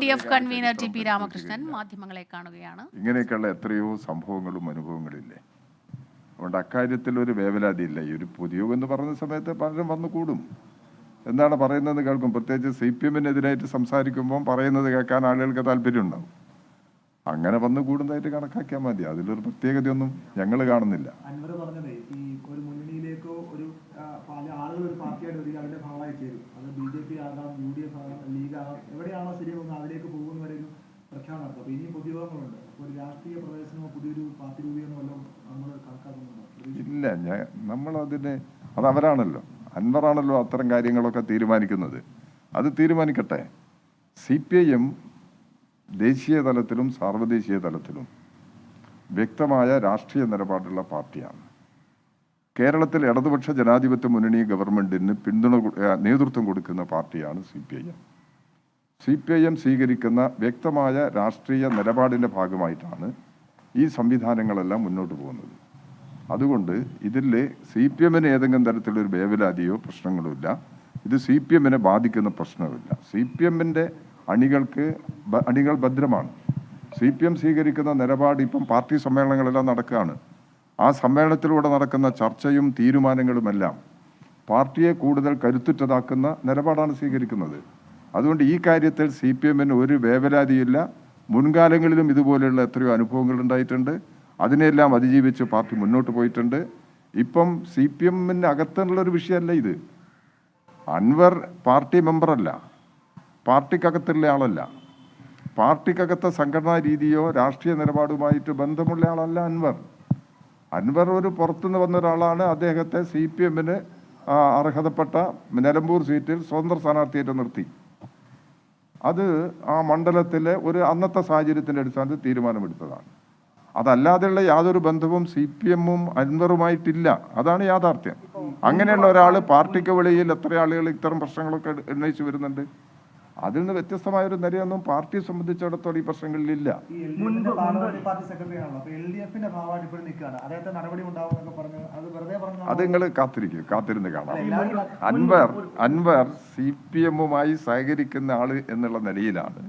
D F convener T P Ramakrishnan മാധ്യമങ്ങളെ കാണുകയാണ്. ഇങ്ങനെയൊക്കെയുള്ള എത്രയോ സംഭവങ്ങളും അനുഭവങ്ങളില്ലേ? അതുകൊണ്ട് അക്കാര്യത്തിൽ ഒരു വേവലാതിയില്ല. ഈ ഒരു പൊതുയോഗം എന്ന് പറഞ്ഞ സമയത്ത് പലരും വന്നു കൂടും. എന്താണ് പറയുന്നത് കേൾക്കും. പ്രത്യേകിച്ച് സി പി എമ്മിനെതിരായിട്ട് സംസാരിക്കുമ്പോൾ പറയുന്നത് കേൾക്കാൻ ആളുകൾക്ക് താല്പര്യമുണ്ടാവും. അങ്ങനെ വന്നു കൂടുന്നതായിട്ട് കണക്കാക്കിയാൽ മതി. അതിലൊരു പ്രത്യേകതയൊന്നും ഞങ്ങൾ കാണുന്നില്ല. അൻവർ പറഞ്ഞതേ ഈ ഒരു പല ആളുകൾ ഒരു പാർട്ടിയായിട്ട് വരിക അതിന്റെ ഭാഗമായി ചേരും. അത് ബി ജെ പി ആകാം യു ഡി എഫ് ആകാം ലീഗ് ആകാം എവിടെയാണോ ശരിയാകുന്നത് അതിലേക്ക് പോകുന്ന വരെ ഒരു പ്രഖ്യാപനം നടത്തും. അപ്പോൾ ഇനിയും പൊതുയോഗങ്ങളുണ്ട് അപ്പോൾ ഒരു രാഷ്ട്രീയ പ്രവേശനമോ പുതിയൊരു പാർട്ടി രൂപീകരണമോ വല്ലതും നമ്മൾ കണക്കാക്കുന്നുണ്ടോ? ഇല്ല ഞാൻ നമ്മളതിന് അത് അവരാണല്ലോ. അൻവറാണല്ലോ അത്തരം കാര്യങ്ങളൊക്കെ തീരുമാനിക്കുന്നത്. അത് തീരുമാനിക്കട്ടെ. സി പി ഐ എം ദേശീയ തലത്തിലും സാർവദേശീയ തലത്തിലും വ്യക്തമായ രാഷ്ട്രീയ നിലപാടുള്ള പാർട്ടിയാണ്. കേരളത്തിൽ ഇടതുപക്ഷ ജനാധിപത്യ മുന്നണി ഗവൺമെന്റിന് പിന്തുണ നേതൃത്വം കൊടുക്കുന്ന പാർട്ടിയാണ് C P I M. C P I M സ്വീകരിക്കുന്ന വ്യക്തമായ രാഷ്ട്രീയ നിലപാടിന്റെ ഭാഗമായിട്ടാണ് ഈ സംവിധാനങ്ങളെല്ലാം മുന്നോട്ട് പോകുന്നത്. അതുകൊണ്ട് ഇതിൽ സി പി എമ്മിന് ഏതെങ്കിലും തരത്തിലൊരു വേവലാതിയോ പ്രശ്നങ്ങളോ ഇല്ല. ഇത് സി പി എമ്മിനെ ബാധിക്കുന്ന പ്രശ്നമില്ല സി പി എമ്മിന്റെ അണികൾക്ക് അണികൾ ഭദ്രമാണ്. സി പി എം സ്വീകരിക്കുന്ന നിലപാട് ഇപ്പം പാർട്ടി സമ്മേളനങ്ങളെല്ലാം നടക്കുകയാണ്. ആ സമ്മേളനത്തിലൂടെ നടക്കുന്ന ചർച്ചയും തീരുമാനങ്ങളുമെല്ലാം പാർട്ടിയെ കൂടുതൽ കരുത്തുറ്റതാക്കുന്ന നിലപാടാണ് സ്വീകരിക്കുന്നത്. അതുകൊണ്ട് ഈ കാര്യത്തിൽ സി പി എമ്മിന് ഒരു വേവലാതിയില്ല. മുൻകാലങ്ങളിലും ഇതുപോലെയുള്ള എത്രയോ അനുഭവങ്ങൾ ഉണ്ടായിട്ടുണ്ട്. അതിനെല്ലാം അതിജീവിച്ച് പാർട്ടി മുന്നോട്ട് പോയിട്ടുണ്ട്. ഇപ്പം സി പി എമ്മിന് അകത്തുള്ളൊരു വിഷയമല്ല ഇത്. അൻവർ പാർട്ടി മെമ്പറല്ല. പാർട്ടിക്കകത്തുള്ള ആളല്ല. പാർട്ടിക്കകത്തെ സംഘടനാ രീതിയോ രാഷ്ട്രീയ നിലപാടുമായിട്ട് ബന്ധമുള്ള ആളല്ല അൻവർ. അൻവർ ഒരു പുറത്തുനിന്ന് വന്ന ഒരാളാണ്. അദ്ദേഹത്തെ സി പി എമ്മിന് അർഹതപ്പെട്ട നിലമ്പൂർ സീറ്റിൽ സ്വതന്ത്ര സ്ഥാനാർത്ഥിയായിട്ട് നിർത്തി. അത് ആ മണ്ഡലത്തിലെ ഒരു അന്നത്തെ സാഹചര്യത്തിന്റെ അടിസ്ഥാനത്തിൽ തീരുമാനമെടുത്തതാണ്. അതല്ലാതെയുള്ള യാതൊരു ബന്ധവും സി പി എമ്മും അൻവറുമായിട്ടില്ല. അതാണ് യാഥാർത്ഥ്യം. അങ്ങനെയുള്ള ഒരാൾ പാർട്ടിക്ക് വെളിയിൽ എത്ര ആളുകൾ ഇത്തരം പ്രശ്നങ്ങളൊക്കെ ഉന്നയിച്ചു വരുന്നുണ്ട്? അതിൽ നിന്ന് വ്യത്യസ്തമായ ഒരു നിലയൊന്നും പാർട്ടിയെ സംബന്ധിച്ചിടത്തോളം ഈ പ്രശ്നങ്ങളിലില്ല അത് വെറുതെ പറഞ്ഞു അത് നിങ്ങൾ കാത്തിരിക്കും. കാത്തിരുന്ന് കാണാം. അൻവർ അൻവർ സി പി എമ്മുമായി സഹകരിക്കുന്ന ആൾ എന്നുള്ള നിലയിലാണ്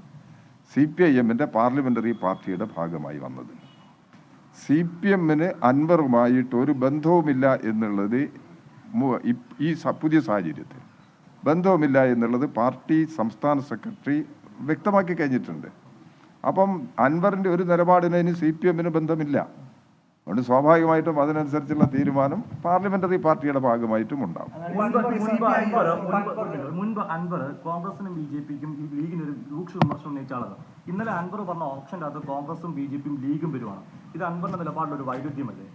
സി പി ഐ എമ്മിന്റെ പാർലമെന്ററി പാർട്ടിയുടെ ഭാഗമായി വന്നത്. സി പി എമ്മിന് അൻവറുമായിട്ട് ഒരു ബന്ധവുമില്ല എന്നുള്ളത് ഈ പുതിയ സാഹചര്യത്തിൽ. ബന്ധവുമില്ല എന്നുള്ളത് പാർട്ടി സംസ്ഥാന സെക്രട്ടറി വ്യക്തമാക്കി കഴിഞ്ഞിട്ടുണ്ട്. അപ്പം അൻവറിന്റെ ഒരു നിലപാടിന് ഇനി സി പി എമ്മിന് ബന്ധമില്ല. അതുകൊണ്ട് സ്വാഭാവികമായിട്ടും അതിനനുസരിച്ചുള്ള തീരുമാനം പാർലമെന്ററി പാർട്ടിയുടെ ഭാഗമായിട്ടും ഉണ്ടാവും. മുൻപ് അൻവർ മുൻപ് മുൻപ് അൻവർ കോൺഗ്രസിനും ബി ജെ പിക്കും ലീഗിന് ഒരു രൂക്ഷ വിമർശനം ഉന്നയിച്ച ആളാണ് ഇന്നലെ അൻവർ പറഞ്ഞ ഓപ്ഷന്റെ അകത്ത് കോൺഗ്രസും ബി ജെ പിയും ലീഗും വരുവാണ്. ഇത് അൻവറിന്റെ നിലപാടിലൊരു വൈരുദ്ധ്യമല്ലേ?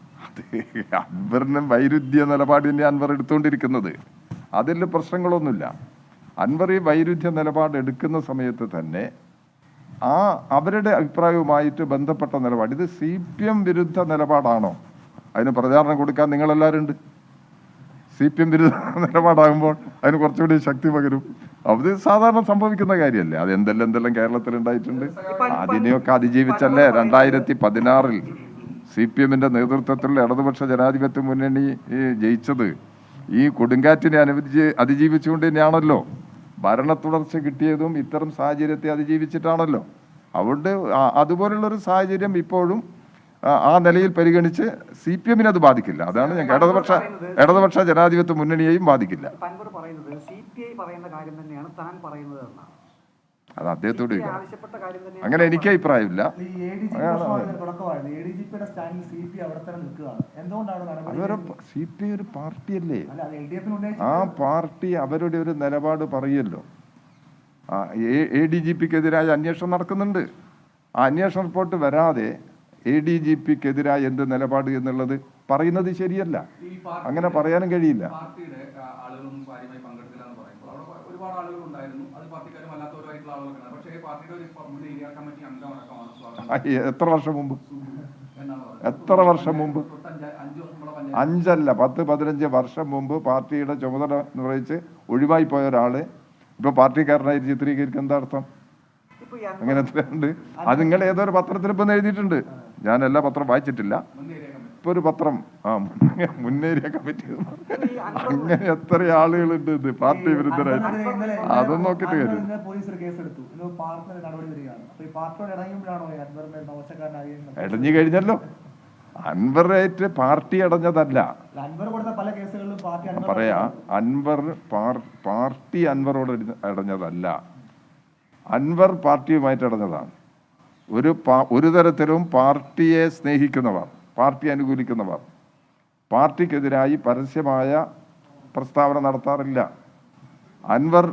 അൻവറിനും വൈരുദ്ധ്യ നിലപാടിന്റെ തന്നെ അൻവർ എടുത്തുകൊണ്ടിരിക്കുന്നത്. അതിൽ പ്രശ്നങ്ങളൊന്നുമില്ല. അൻവർ ഈ വൈരുദ്ധ്യ നിലപാട് എടുക്കുന്ന സമയത്ത് തന്നെ ആ അവരുടെ അഭിപ്രായവുമായിട്ട് ബന്ധപ്പെട്ട നിലപാട് ഇത് സി പി എം വിരുദ്ധ നിലപാടാണോ? അതിന് പ്രചാരണം കൊടുക്കാൻ നിങ്ങളെല്ലാവരും ഉണ്ട് സി പി എം വിരുദ്ധ നിലപാടാകുമ്പോൾ അതിന് കുറച്ചുകൂടി ശക്തി പകരും. അത് സാധാരണ സംഭവിക്കുന്ന കാര്യമല്ലേ? അത് എന്തെല്ലാം എന്തെല്ലാം കേരളത്തിൽ ഉണ്ടായിട്ടുണ്ട്? അതിനെയൊക്കെ അതിജീവിച്ചല്ലേ? രണ്ടായിരത്തി പതിനാറിൽ സി പി എമ്മിന്റെ നേതൃത്വത്തിലുള്ള ഇടതുപക്ഷ ജനാധിപത്യ മുന്നണി ജയിച്ചത്. ഈ കൊടുങ്കാറ്റിനെ അനുവദിച്ച് അതിജീവിച്ചുകൊണ്ട് തന്നെയാണല്ലോ. ഭരണ തുടർച്ച കിട്ടിയതും ഇത്തരം സാഹചര്യത്തെ അതിജീവിച്ചിട്ടാണല്ലോ. അതുകൊണ്ട് അതുപോലുള്ളൊരു സാഹചര്യം ഇപ്പോഴും ആ- നിലയിൽ പരിഗണിച്ച് സി പി എമ്മിനെ അത് ബാധിക്കില്ല. അതാണ് ഞാൻ ഇടതുപക്ഷ ഇടതുപക്ഷ ജനാധിപത്യ മുന്നണിയെയും ബാധിക്കില്ല. പറയുന്നത് സി പി ഐ പറയുന്ന കാര്യം തന്നെയാണ് താൻ പറയുന്നത് എന്നാണ്. അത് അദ്ദേഹത്തോട് അങ്ങനെ എനിക്ക് അഭിപ്രായമില്ല. സി പി അതൊരു സി ഐ ഒരു പാർട്ടി അല്ല അത് എൽ ഡി ആ പാർട്ടി അവരുടെ ഒരു നിലപാട് പറയല്ലോ എ ഡി ജി പിക്കെതിരായ അന്വേഷണം നടക്കുന്നുണ്ട്. ആ അന്വേഷണ റിപ്പോർട്ട് വരാതെ എ ഡി ജി പിക്കെതിരായ എന്ത് നിലപാട് എന്നുള്ളത് പറയുന്നത് ശരിയല്ല. അങ്ങനെ പറയാനും കഴിയില്ല. പാർട്ടിയുടെ ആ, ആളുകളൊന്നും കാര്യമായി പങ്കെടുത്തില്ല എന്ന് പറയുമ്പോൾ അവിടെ ഒരുപാട് ആളുകൾ ഉണ്ടായിരുന്നു എത്ര വർഷം മുമ്പ്? എത്ര വർഷം മുമ്പ്? അഞ്ചല്ല പത്ത് പതിനഞ്ച് വർഷം മുമ്പ് പാർട്ടിയുടെ ചുമതല നിർവഹിച്ച് ഒഴിവായി പോയ ഒരാൾ ഇപ്പൊ പാർട്ടിക്കാരനായി ചിത്രീകരിക്കും എന്താ അർത്ഥം? അങ്ങനെ എത്രയുണ്ട്? അത് നിങ്ങൾ ഏതോ ഒരു പത്രത്തിൽ ഇപ്പം എഴുതിയിട്ടുണ്ട്. ഞാൻ എല്ലാ പത്രം വായിച്ചിട്ടില്ല. മുൻ ഇപ്പൊ ഒരു പത്രം. ആ മുന്നേരിയ മുന്നേറിയ കമ്മിറ്റി അങ്ങനെ എത്ര ആളുകളുണ്ട് ഇത് പാർട്ടി വിരുദ്ധരായിട്ട്. അതൊന്നും നോക്കിട്ട് കാര്യം? ഇടഞ്ഞു കഴിഞ്ഞല്ലോ. അൻവറേറ്റ് പാർട്ടി അടഞ്ഞതല്ല. പറയാ അൻവർ പാർട്ടി അൻവറോട് അടി- അടഞ്ഞതല്ല. അൻവർ പാർട്ടിയുമായിട്ട് അടഞ്ഞതാണ്. ഒരു ഒരു തരത്തിലും പാർട്ടിയെ സ്നേഹിക്കുന്നവർ. പാർട്ടി അനുകൂലിക്കുന്നവർ. പാർട്ടിക്കെതിരായി പരസ്യമായ പ്രസ്താവന നടത്താറില്ല. അൻവർ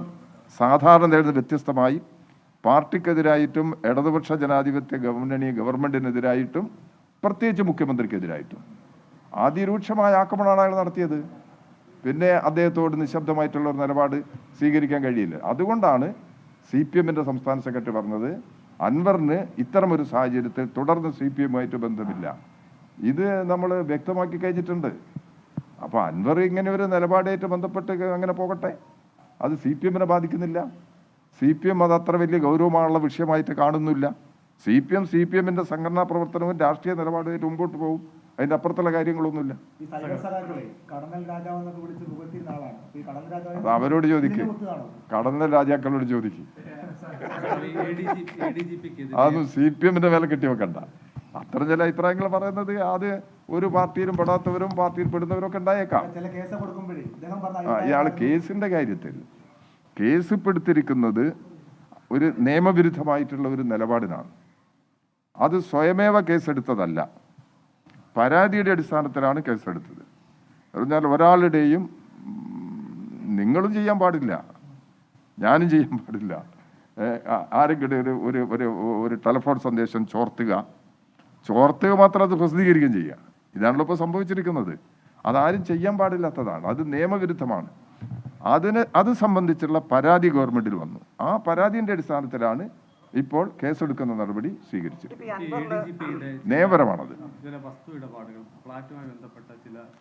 സാധാരണ നേടുന്ന വ്യത്യസ്തമായി പാർട്ടിക്കെതിരായിട്ടും ഇടതുപക്ഷ ജനാധിപത്യ ഗവൺമെന്റ് ഗവൺമെന്റിനെതിരായിട്ടും പ്രത്യേകിച്ച് മുഖ്യമന്ത്രിക്കെതിരായിട്ടും. അതിരൂക്ഷമായ ആക്രമണമാണ് അയാൾ നടത്തിയത്. പിന്നെ അദ്ദേഹത്തോട് നിശബ്ദമായിട്ടുള്ള ഒരു നിലപാട് സ്വീകരിക്കാൻ കഴിയില്ല. അതുകൊണ്ടാണ് സി പി എമ്മിന്റെ സംസ്ഥാന സെക്രട്ടറി പറഞ്ഞത് അൻവറിന് ഇത്തരമൊരു സാഹചര്യത്തിൽ തുടർന്ന് സി പി എമ്മുമായിട്ട് ബന്ധമില്ല. ഇത് നമ്മൾ വ്യക്തമാക്കി കഴിഞ്ഞിട്ടുണ്ട്. അപ്പോൾ അൻവർ ഇങ്ങനെ ഒരു നിലപാടായിട്ട് ബന്ധപ്പെട്ട് അങ്ങനെ പോകട്ടെ? അത് സി പി എമ്മിനെ ബാധിക്കുന്നില്ല. സി പി എം അത് അത്ര വലിയ ഗൗരവമായുള്ള വിഷയമായിട്ട് കാണുന്നില്ല. C P M C P എമ്മിന്റെ സംഘടനാ പ്രവർത്തനവും രാഷ്ട്രീയ നിലപാടുമായിട്ട് മുമ്പോട്ട് പോകും. അതിന്റെ അപ്പുറത്തുള്ള കാര്യങ്ങളൊന്നുമില്ല. അത് അവരോട് ചോദിക്കും. കടന്ന രാജാക്കളോട് ചോദിക്കും. അതൊന്നും സി പി എമ്മിന്റെ മേലെ കെട്ടി വെക്കണ്ട അത്ര ചില അഭിപ്രായങ്ങൾ പറയുന്നത് അത് ഒരു പാർട്ടിയിലും പെടാത്തവരും പാർട്ടിയിൽ പെടുന്നവരും ഒക്കെ ഉണ്ടായേക്കാം ഇയാൾ കേസിന്റെ കാര്യത്തിൽ കേസ് പെടുത്തിരിക്കുന്നത് ഒരു നിയമവിരുദ്ധമായിട്ടുള്ള ഒരു നിലപാടിനാണ്. അത് സ്വയമേവ കേസെടുത്തതല്ല. പരാതിയുടെ അടിസ്ഥാനത്തിലാണ് കേസെടുത്തത്. പറഞ്ഞാൽ ഒരാളുടെയും നിങ്ങളും ചെയ്യാൻ പാടില്ല. ഞാനും ചെയ്യാൻ പാടില്ല. ആരെങ്കിലും ഒരു ഒരു ഒരു ടെലിഫോൺ സന്ദേശം ചോർത്തുക. ചോർത്തുക മാത്രം അത് പ്രസിദ്ധീകരിക്കുകയും ചെയ്യുക. ഇതാണല്ലോ ഇപ്പോൾ സംഭവിച്ചിരിക്കുന്നത്. അതാരും ചെയ്യാൻ പാടില്ലാത്തതാണ്. അത് നിയമവിരുദ്ധമാണ്. അതിന് അത് സംബന്ധിച്ചുള്ള പരാതി ഗവൺമെന്റിൽ വന്നു. ആ പരാതിന്റെ അടിസ്ഥാനത്തിലാണ് ഇപ്പോൾ കേസെടുക്കുന്ന നടപടി സ്വീകരിച്ചത് നിയമപരമാണത്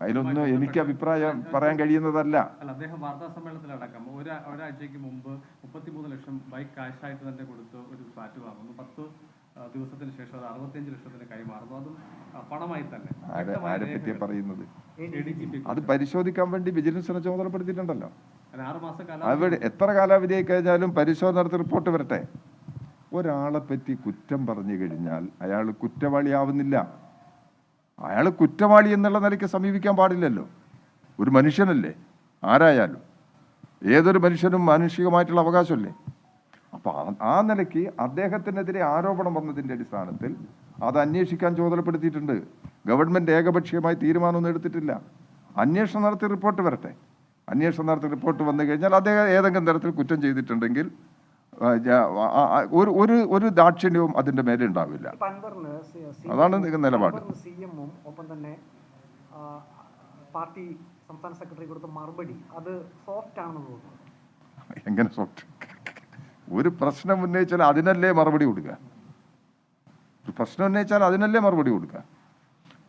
അതിലൊന്നും എനിക്ക് അഭിപ്രായം പറയാൻ കഴിയുന്നതല്ല. അദ്ദേഹം വാർത്താ സമ്മേളനത്തിലടക്കം ഒരാ ഒരാഴ്ചയ്ക്ക് മുമ്പ് മുപ്പത്തിമൂന്ന് ലക്ഷം ബൈക്ക് കാശായിട്ട് തന്നെ കൊടുത്ത് ഒരു ഫ്ലാറ്റ് വാങ്ങുന്നു. പത്ത് ദിവസത്തിന് ശേഷം അത് അറുപത്തിയഞ്ച് ലക്ഷത്തിന് കൈമാറുന്നു. അതും പണമായി തന്നെ. ആരെ പറ്റിയ പറയുന്നത്? അത് പരിശോധിക്കാൻ വേണ്ടി വിജിലൻസിനെ ചുമതലപ്പെടുത്തിയിട്ടുണ്ടല്ലോ അവിടെ എത്ര കാലാവധിയായി കഴിഞ്ഞാലും പരിശോധന നടത്തി റിപ്പോർട്ട് വരട്ടെ. ഒരാളെ പറ്റി കുറ്റം പറഞ്ഞു കഴിഞ്ഞാൽ അയാൾ കുറ്റവാളിയാവുന്നില്ല. അയാൾ കുറ്റവാളി എന്നുള്ള നിലയ്ക്ക് സമീപിക്കാൻ പാടില്ലല്ലോ. ഒരു മനുഷ്യനല്ലേ? ആരായാലും. ഏതൊരു മനുഷ്യനും മാനുഷികമായിട്ടുള്ള അവകാശമല്ലേ? അപ്പോൾ ആ- നിലയ്ക്ക് അദ്ദേഹത്തിനെതിരെ ആരോപണം വന്നതിന്റെ അടിസ്ഥാനത്തിൽ അത് അന്വേഷിക്കാൻ ചുമതലപ്പെടുത്തിയിട്ടുണ്ട്. ഗവൺമെന്റ് ഏകപക്ഷീയമായി തീരുമാനമൊന്നും എടുത്തിട്ടില്ല. അന്വേഷണം നടത്തി റിപ്പോർട്ട് വരട്ടെ. അന്വേഷണം നടത്തി റിപ്പോർട്ട് വന്നു കഴിഞ്ഞാൽ അദ്ദേഹം ഏതെങ്കിലും തരത്തിൽ കുറ്റം ചെയ്തിട്ടുണ്ടെങ്കിൽ ഒരു ഒരു ഒരു ദാക്ഷിണ്യവും അതിന്റെ മേലെ ഉണ്ടാവില്ല. അതാണ് നിലപാട്. ഒപ്പം തന്നെ പാർട്ടി സംസ്ഥാന സെക്രട്ടറി കൊടുത്ത മറുപടി അത് സോഫ്റ്റ് ആണെന്ന് തോന്നുന്നു. എങ്ങനെ സോഫ്റ്റ്? ഒരു പ്രശ്നം ഉന്നയിച്ചാൽ അതിനല്ലേ മറുപടി കൊടുക്കുക? ഒരു പ്രശ്നം ഉന്നയിച്ചാൽ അതിനല്ലേ മറുപടി കൊടുക്കുക?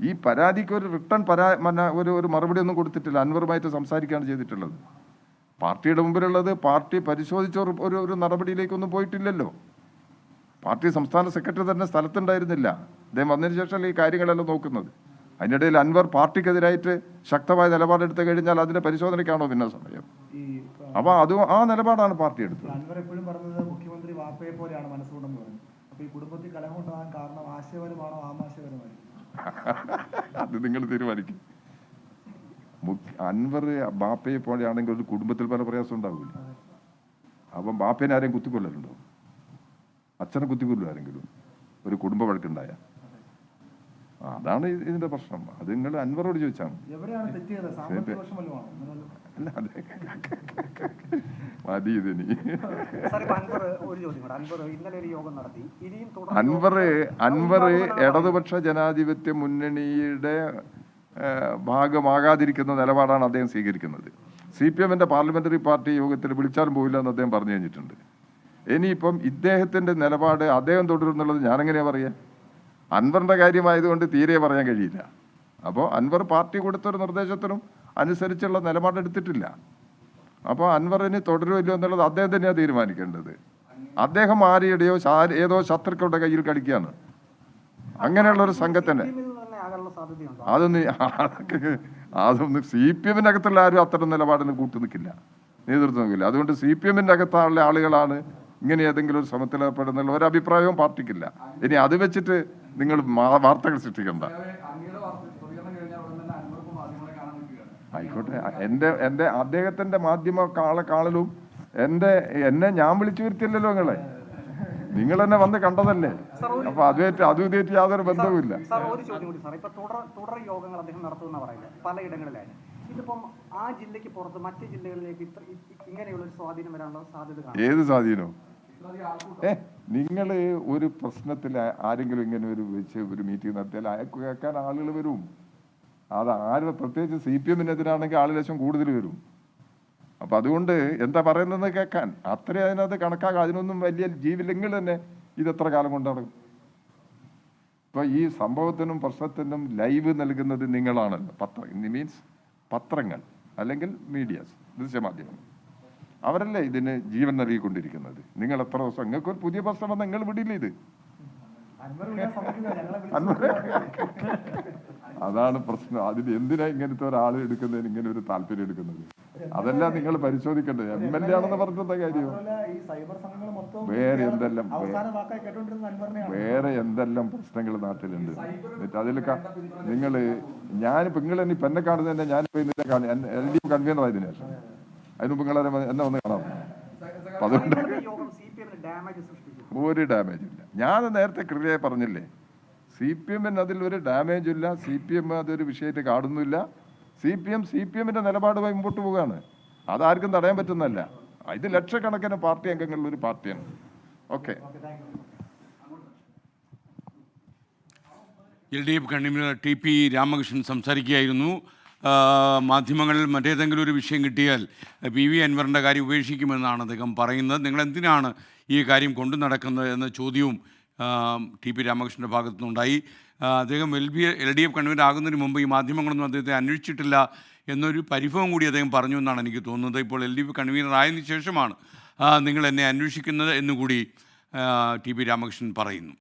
ഈ പരാതിക്ക് ഒരു റിട്ടേൺ പരാ മന- ഒരു ഒരു മറുപടി ഒന്നും കൊടുത്തിട്ടില്ല. അൻവറുമായിട്ട് സംസാരിക്കുകയാണ് ചെയ്തിട്ടുള്ളത്. പാർട്ടിയുടെ മുമ്പിലുള്ളത് പാർട്ടി പരിശോധിച്ച ഒരു ഒരു നടപടിയിലേക്കൊന്നും പോയിട്ടില്ലല്ലോ. പാർട്ടി സംസ്ഥാന സെക്രട്ടറി തന്നെ സ്ഥലത്തുണ്ടായിരുന്നില്ല. അദ്ദേഹം വന്നതിന് ശേഷമല്ലേ ഈ കാര്യങ്ങളെല്ലാം നോക്കുന്നത്? അതിനിടയിൽ അൻവർ പാർട്ടിക്കെതിരായിട്ട് ശക്തമായ നിലപാടെടുത്ത് കഴിഞ്ഞാൽ അതിന്റെ പരിശോധനയ്ക്കാണോ പിന്നെ സമയം? അപ്പോൾ അപ്പൊ അത് ആ നിലപാടാണ് പാർട്ടി എടുത്തത്. വാപ്പയെ പോലെയാണ് മനസ്സുകൊണ്ടെന്ന് പറഞ്ഞു അപ്പൊ ഈ കുടുംബത്തിൽ കലഹം ഉണ്ടാകാൻ കാരണം ആശയപരമാണോ ആമാശയപരമായിരിക്കും അത് നിങ്ങൾ തീരുമാനിക്കും. അൻവർ ബാപ്പയെ പോലെയാണെങ്കിൽ ഒരു കുടുംബത്തിൽ പല പ്രയാസം ഉണ്ടാവില്ല. അപ്പം ബാപ്പേനെ ആരെയും കുത്തിക്കൊല്ലലുണ്ടോ? അച്ഛനെ കുത്തിക്കൊല്ലോ ആരെങ്കിലും? ഒരു കുടുംബ വഴക്കുണ്ടായ? അതാണ് ഇതിന്റെ പ്രശ്നം. അത് നിങ്ങൾ അൻവറോട് ചോദിച്ചാണ് അല്ല അതെ. മതി ഇതിനി അൻവർ അൻവർ ഇടതുപക്ഷ ജനാധിപത്യ മുന്നണിയുടെ ഭാഗമാകാതിരിക്കുന്ന നിലപാടാണ് അദ്ദേഹം സ്വീകരിക്കുന്നത്. സി പി എമ്മിന്റെ പാർലമെന്ററി പാർട്ടി യോഗത്തിൽ വിളിച്ചാലും പോയില്ല എന്ന് അദ്ദേഹം പറഞ്ഞു കഴിഞ്ഞിട്ടുണ്ട്. ഇനിയിപ്പം ഇദ്ദേഹത്തിന്റെ നിലപാട് അദ്ദേഹം തുടരുന്നുള്ളത് ഞാനെങ്ങനെയാ പറയാ? അൻവറിന്റെ കാര്യമായതുകൊണ്ട് തീരെ പറയാൻ കഴിയില്ല. അപ്പോൾ അൻവർ പാർട്ടി കൊടുത്തൊരു നിർദ്ദേശത്തിനും അനുസരിച്ചുള്ള നിലപാടെടുത്തിട്ടില്ല. അപ്പോൾ അൻവറിന് തുടരുമല്ലോ എന്നുള്ളത് അദ്ദേഹം തന്നെയാണ് തീരുമാനിക്കേണ്ടത്. അദ്ദേഹം ആരെയുടെയോ ശാ- ഏതോ ശത്രുക്കളുടെ കയ്യിൽ കളിക്കുകയാണ് അങ്ങനെയുള്ള ഒരു സംഘത്തിന്. അതൊന്നും അതൊന്നും സി പി എമ്മിനകത്തുള്ള ആരും അത്തരം നിലപാടിന് കൂട്ടു നിൽക്കില്ല. നേതൃത്വം നിൽക്കില്ല അതുകൊണ്ട് സി പി എമ്മിന്റെ അകത്തുള്ള ആളുകളാണ് ഇങ്ങനെ ഏതെങ്കിലും ഒരു ശ്രമത്തിൽ ഏർപ്പെടുന്നുള്ള ഒരു അഭിപ്രായവും പാർട്ടിക്കില്ല. ഇനി അത് വെച്ചിട്ട് നിങ്ങൾ വാർത്തകൾ സൃഷ്ടിക്കണ്ട അങ്ങയുടെ വാർത്ത പ്രതികരണം കഴിഞ്ഞാൽ ഉടൻ തന്നെ അൻവർക്ക് മാധ്യമങ്ങളെ കാണാൻ നിൽക്കുകയാണ് ആയിക്കോട്ടെ. എന്റെ എന്റെ അദ്ദേഹത്തിന്റെ മാധ്യമ കാള കാളലും എന്റെ എന്നെ ഞാൻ വിളിച്ചു വരുത്തില്ലല്ലോ നിങ്ങളെ. നിങ്ങൾ എന്നെ വന്ന് കണ്ടതല്ലേ? അപ്പൊ അതുമായിട്ട് അതും ഇതേറ്റ് യാതൊരു ബന്ധവുമില്ല. സാർ ഒരു ചോദ്യം കൂടി സാർ. ഇപ്പൊ തുടർ തുടർ യോഗങ്ങൾ അദ്ദേഹം നടത്തുമെന്ന് പറയുന്നത് പലയിടങ്ങളിലായി. ഇതിപ്പം ആ ജില്ലക്ക് പുറത്ത് മറ്റ് ജില്ലകളിലേക്ക് ഇങ്ങനെയുള്ള ഒരു സ്വാധീനം വരാനുള്ള സാധ്യത ഏത് സ്വാധീനവും ഏ നിങ്ങൾ ഒരു പ്രശ്നത്തിൽ ആരെങ്കിലും ഇങ്ങനെ ഒരു വെച്ച് ഒരു മീറ്റിംഗ് നടത്തിയാൽ അയക്കു കേൾക്കാൻ ആളുകൾ വരും. അത് ആര് പ്രത്യേകിച്ച് സി പി എമ്മിനെതിരാണെങ്കിൽ ആൾ ലക്ഷം കൂടുതൽ വരും. അപ്പൊ അതുകൊണ്ട് എന്താ പറയുന്നത് കേൾക്കാൻ. അത്രയും അതിനകത്ത് കണക്കാക്കാം അതിനൊന്നും വലിയ ജീവില്ലെങ്കിൽ തന്നെ ഇത് എത്ര കാലം കൊണ്ട് നടക്കും? ഇപ്പൊ ഈ സംഭവത്തിനും പ്രശ്നത്തിനും ലൈവ് നൽകുന്നത് നിങ്ങളാണല്ലോ. പത്രം മീൻസ് പത്രങ്ങൾ അല്ലെങ്കിൽ മീഡിയാസ് ദൃശ്യമാധ്യമങ്ങൾ. അവരല്ലേ ഇതിന് ജീവൻ നൽകിക്കൊണ്ടിരിക്കുന്നത്? നിങ്ങൾ എത്ര ദിവസം നിങ്ങൾക്ക് ഒരു പുതിയ പ്രശ്നം വന്നാൽ നിങ്ങൾ വിടില്ല ഇത്. അൻവർ അതാണ് പ്രശ്നം. അതിന് എന്തിനാ ഇങ്ങനത്തെ ഒരാൾ എടുക്കുന്നതിന് ഇങ്ങനെ ഒരു താല്പര്യം എടുക്കുന്നത്? അതെല്ലാം നിങ്ങൾ പരിശോധിക്കേണ്ടത്. എം എൽ എ ആണെന്ന് പറഞ്ഞിട്ടെന്താ കാര്യം? വേറെ എന്തെല്ലാം വേറെ എന്തെല്ലാം പ്രശ്നങ്ങൾ നാട്ടിലുണ്ട്? എന്നിട്ട് അതിൽ നിങ്ങൾ ഞാനിപ്പോ നിങ്ങൾ ഇനി ഇപ്പൊ എന്നെ കാണുന്നതന്നെ ഞാനിപ്പോ ഇന്നലെ കാണി. എൽ ഡി എഫ് കൺവീനർ ആയതിനു ശേഷം. അതിന് മുമ്പ് നിങ്ങളെ എന്നെ ഒന്ന് കാണാം അതുകൊണ്ട് ഒരു ഡാമേജ് ഇല്ല. ഞാൻ നേരത്തെ കൃത്യമായി പറഞ്ഞില്ലേ? സി പി എമ്മിന് അതിൽ ഒരു ഡാമേജ് ഇല്ല. സി പി എം അതൊരു വിഷയമായിട്ട് കാണുന്നില്ല C P M C P എമ്മിന്റെ നിലപാടുമായി മുമ്പോട്ട് പോവുകയാണ്. അതാർക്കും തടയാൻ പറ്റുന്നതല്ല. ഇത് ലക്ഷക്കണക്കിന് പാർട്ടി അംഗങ്ങളുള്ള ഒരു പാർട്ടിയാണ്. Okay L D F convener T P Ramakrishnan സംസാരിക്കുകയായിരുന്നു. മാധ്യമങ്ങളിൽ മറ്റേതെങ്കിലും ഒരു വിഷയം കിട്ടിയാൽ പി വി അൻവറിന്റെ കാര്യം ഉപേക്ഷിക്കുമെന്നാണ് അദ്ദേഹം പറയുന്നത്. നിങ്ങൾ എന്തിനാണ് ഈ കാര്യം കൊണ്ടു നടക്കുന്നത് എന്ന ചോദ്യവും ടി പി രാമകൃഷ്ണന്റെ ഭാഗത്തു നിന്നുണ്ടായി അദ്ദേഹം L B L D F convener ആകുന്നതിന് മുമ്പ് ഈ മാധ്യമങ്ങളൊന്നും അദ്ദേഹത്തെ അന്വേഷിച്ചിട്ടില്ല എന്നൊരു പരിഭവം കൂടി അദ്ദേഹം പറഞ്ഞു എന്നാണ് എനിക്ക് തോന്നുന്നത്. ഇപ്പോൾ എൽ ഡി എഫ് കൺവീനർ ആയതിനു ശേഷമാണ് നിങ്ങൾ എന്നെ അന്വേഷിക്കുന്നത് എന്നുകൂടി ടി പി രാമകൃഷ്ണൻ പറയുന്നു.